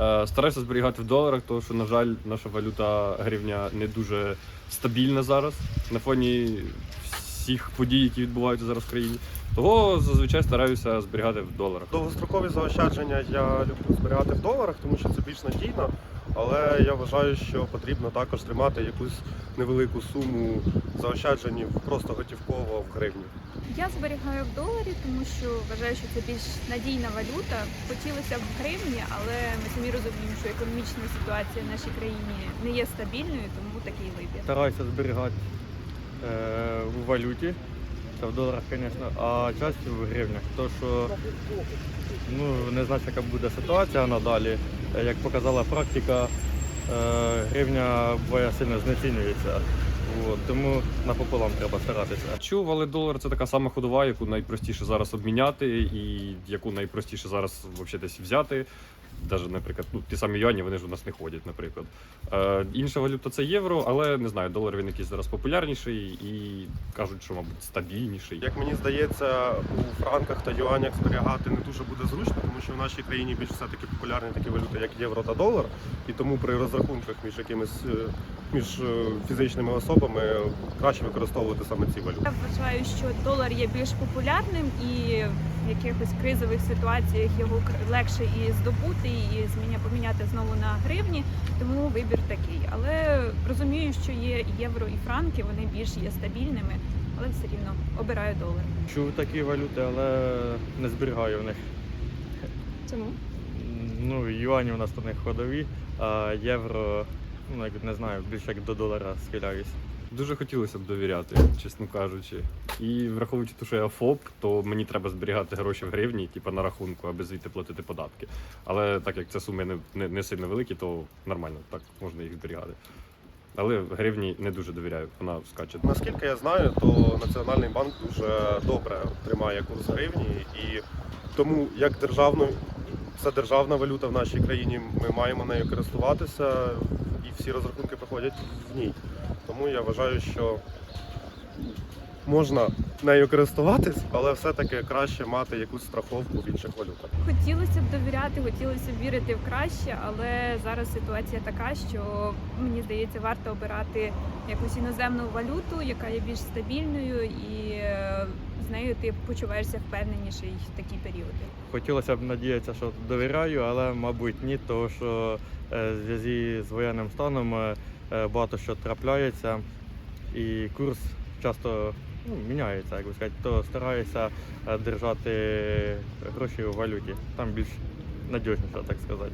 Е, Стараюся зберігати в доларах, тому що, на жаль, наша валюта гривня не дуже стабільна зараз на фоні всіх подій, які відбуваються зараз в країні. Того зазвичай стараюся зберігати в доларах. Довгострокові заощадження я люблю зберігати в доларах, тому що це більш надійно. Але я вважаю, що потрібно також тримати якусь невелику суму заощаджень просто готівково в гривні. Я зберігаю в доларі, тому що вважаю, що це більш надійна валюта. Хотілося б в гривні, але ми самі розуміємо, що економічна ситуація в нашій країні не є стабільною, тому такий вибір. Стараюся зберігати е, у валюті, та в доларах, звісно, а часто в гривнях. То що ну, не знаю, яка буде ситуація надалі. Е, Як показала практика, е, гривня буває сильно знецінюється. От, тому напополам треба старатися. Чув, але долар це така сама ходова, яку найпростіше зараз обміняти, і яку найпростіше зараз взагалі десь взяти. Навіть, наприклад, ну, ті самі юані, вони ж у нас не ходять, наприклад. Е, інша валюта це євро, але не знаю, долар він якийсь зараз популярніший і кажуть, що, мабуть, стабільніший. Як мені здається, у франках та юанях зберігати не дуже буде зручно, тому що в нашій країні більш все-таки популярні такі валюти, як євро та долар. І тому при розрахунках між якимись е, між е, фізичними особами краще використовувати саме ці валюти. Я вважаю, що долар є більш популярним і в якихось кризових ситуаціях його легше і здобути, і зміня поміняти знову на гривні. Тому вибір такий. Але розумію, що є євро і франки, вони більш є стабільними, але все рівно обираю долар. Чув такі валюти, але не зберігаю в них. Чому? Ну, юані у нас то не ходові, а євро, ну, як не знаю, більше як до долара схиляюсь. Дуже хотілося б довіряти, чесно кажучи. І враховуючи те, що я ФОП, то мені треба зберігати гроші в гривні, типу на рахунку, аби звідти платити податки. Але так як це суми не, не, не сильно великі, то нормально, так можна їх зберігати. Але гривні не дуже довіряю, вона скаче. Наскільки я знаю, то Національний банк дуже добре тримає курс гривні, і тому як державну це державна валюта в нашій країні, ми маємо нею користуватися, і всі розрахунки проходять в ній. Тому я вважаю, що можна нею користуватись, але все-таки краще мати якусь страховку в інших валютах. Хотілося б довіряти, хотілося б вірити в краще, але зараз ситуація така, що мені здається, варто обирати якусь іноземну валюту, яка є більш стабільною, і е, з нею ти почуваєшся впевненіший в такі періоди. Хотілося б надіятися, що довіряю, але мабуть ні, тому що е, в зв'язку з воєнним станом е, багато що трапляється, і курс часто ну, міняється, як би сказати, то стараюся е, держати гроші у валюті. Там більш надіжніше, так сказати.